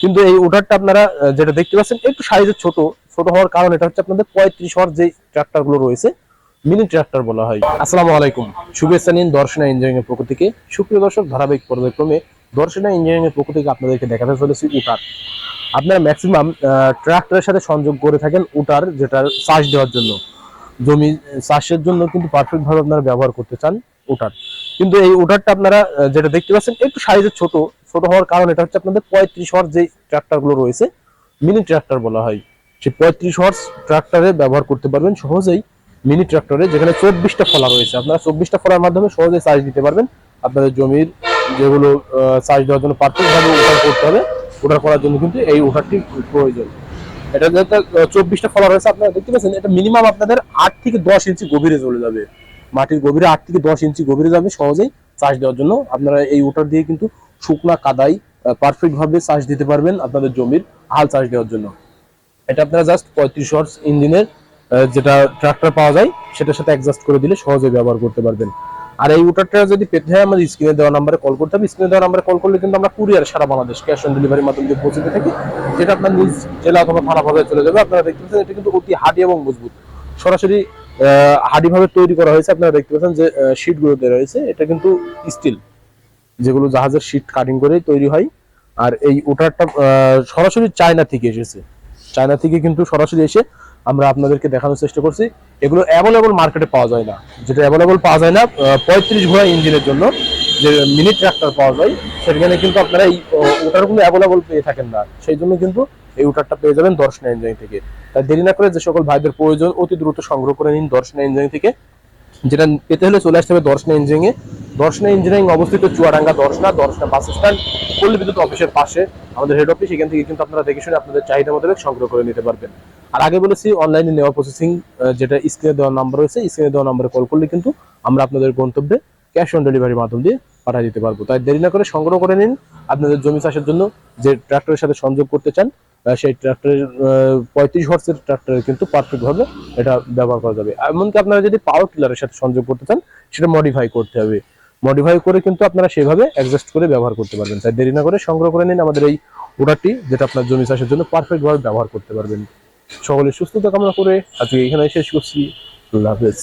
কিন্তু এই ওটারটা আপনারা যেটা দেখতে পাচ্ছেন, একটু সাইজে ছোট ছোট হওয়ার কারণ এটা হচ্ছে আপনাদের পঁয়ত্রিশ হওয়ার যে ট্রাক্টরগুলো রয়েছে মিনি ট্রাক্টর বলা হয়। আসসালামু আলাইকুম। শুভেচ্ছা নিন দর্শনা ইঞ্জিনিয়ারিং এর পক্ষ থেকে। সুপ্রিয় দর্শক, ধারাবাহিক পর্যায়ক্রমে দর্শনা ইঞ্জিনিয়ারিং এর পক্ষ থেকে আপনাদেরকে দেখাতে চলেছি উটার। আপনারা ম্যাক্সিমাম ট্রাক্টরের সাথে সংযোগ করে থাকেন উটার যেটা চাষ দেওয়ার জন্য। জমি, চাষের জন্য কিন্তু পারফেক্ট ভাবে আপনারা ব্যবহার করতে চান উটার। কিন্তু এই উটারটা আপনারা যেটা দেখতে পাচ্ছেন, একটু সাইজে ছোট ছোট হওয়ার কারণ এটা হচ্ছে আপনাদের পঁয়ত্রিশ হওয়ার যে ট্রাক্টরগুলো রয়েছে মিনি ট্রাক্টর বলা হয়। সেই পঁয়ত্রিশ হর্স ট্রাক্টরে ব্যবহার করতে পারবেন সহজেই মিনি ট্রাক্টরে যেখানে চব্বিশটা ফলা রয়েছে। আপনারা চব্বিশটা ফলার মাধ্যমে সহজেই চার্জ দিতে পারবেন। আপনাদের জমির যেগুলো চার্জ দেওয়ার জন্য পারফেক্ট ভাবে উঠার করতে হবে, উঠার করার জন্য কিন্তু এই উঠারটি প্রয়োজন। এটা চব্বিশটা ফলা রয়েছে, আপনারা দেখতে পাচ্ছেন, এটা মিনিমাম আপনাদের আট থেকে দশ ইঞ্চি গভীরে চলে যাবে। মাটির গভীরে আট থেকে দশ ইঞ্চি গভীরে যাবে সহজেই চাষ দেওয়ার জন্য। আপনারা এই ওটার দিয়ে কিন্তু শুকনা কাদাই পারফেক্ট ভাবে চার্জ দিতে পারবেন আপনাদের জমির হাল চাষ দেওয়ার জন্য। এটা আপনারা জাস্ট পঁয়ত্রিশ হর্স ইঞ্জিনের যেটা ট্রাক্টর পাওয়া যায়, সেটার সাথে অ্যাডজাস্ট করে দিলে সহজে ব্যবহার করতে পারবেন। আর এই ওটারটা যদি পেতে হয়, আমাদের স্ক্রিনে দেওয়া নাম্বারে কল করতে হবে। স্ক্রিনে দেওয়া নাম্বারে কল করলে কিন্তু আমরা কুরিয়ার সারা বাংলাদেশ ক্যাশ অন ডেলিভারির মাধ্যমে দিয়ে পৌঁছে দিয়ে থাকি, যেটা আপনার নিজ জেলা অথবা থানা চলে যাবে। আপনারা দেখতে পাচ্ছেন, এটা কিন্তু অতি হাডি এবং মজবুত। সরাসরি হাডি ভাবে তৈরি করা হয়েছে, আপনারা দেখতে পাচ্ছেন যে দেওয়া রয়েছে। এটা কিন্তু স্টিল যেগুলো জাহাজের শীট কাটিং করে তৈরি হয়। আর এই ওটারটা সরাসরি চায়না থেকে এসেছে। চায়না থেকে কিন্তু সরাসরি এসে আমরা আপনাদেরকে দেখানোর চেষ্টা করছি। এগুলো অ্যাভেলেবল মার্কেটে পাওয়া যায় না। যেটা অ্যাভেলেবল পাওয়া যায় না পঁয়ত্রিশ ঘোড়া ইঞ্জিনের জন্য যে মিনি ট্রাক্টর পাওয়া যায়, সেখানে কিন্তু আপনারা এই ওটারগুলো অ্যাভেলেবল পেয়ে থাকেন না। সেই জন্য কিন্তু এই ওটারটা পেয়ে যাবেন দর্শনা ইঞ্জিনিয়ারিং থেকে। তাই দেরি না করে যে সকল ভাইদের প্রয়োজন, অতি দ্রুত সংগ্রহ করে নিন দর্শনা ইঞ্জিনিয়ারিং থেকে। যেটা পেতে হলে চলে আসতে হবে দর্শনা ইঞ্জিনিয়ারিং এ। দর্শনা ইঞ্জিনিয়ারিং অবস্থিত চুয়াডাঙ্গা দর্শনা দর্শনা বাস স্ট্যান্ড, পল্লী বিদ্যুৎ অফিসের পাশে। আমাদের হেড অফিস এখান থেকে কিন্তু আপনারা দেখে শুনে আপনাদের চাহিদা মোতাবেক সংগ্রহ করে নিতে পারবেন। আর আগে বলেছি অনলাইনে নেওয়া প্রসেসিং যেটা স্ক্রিনে দেওয়া নাম্বার রয়েছে স্ক্রিনে দেওয়া নাম্বারে কল করলে কিন্তু আমরা আপনাদের গন্তব্যে ক্যাশ অন ডেলিভারির মাধ্যম দিয়ে পাঠিয়ে দিতে পারব। তাই দেরি না করে সংগ্রহ করে নিন। আপনাদের জমি চাষের জন্য যে ট্রাক্টরের সাথে সংযোগ করতে চান সেই ট্রাক্টরের পঁয়ত্রিশ হর্সের ট্রাক্টরের কিন্তু পারফেক্ট ভাবে এটা ব্যবহার করা যাবে। এমনকি আপনারা যদি পাওয়ার টিলারের সাথে সংযোগ করতে চান, সেটা মডিফাই করতে হবে। মডিফাই করে কিন্তু আপনারা সেভাবে অ্যাডজাস্ট করে ব্যবহার করতে পারবেন। তাই দেরি না করে সংগ্রহ করে নিন আমাদের এই ওটারটি যেটা আপনার জমি চাষের জন্য পারফেক্টভাবে ব্যবহার করতে পারবেন। সকলের সুস্থতা কামনা করে আজকে এখানে শেষ করছি। আল্লাহ হাফেজ।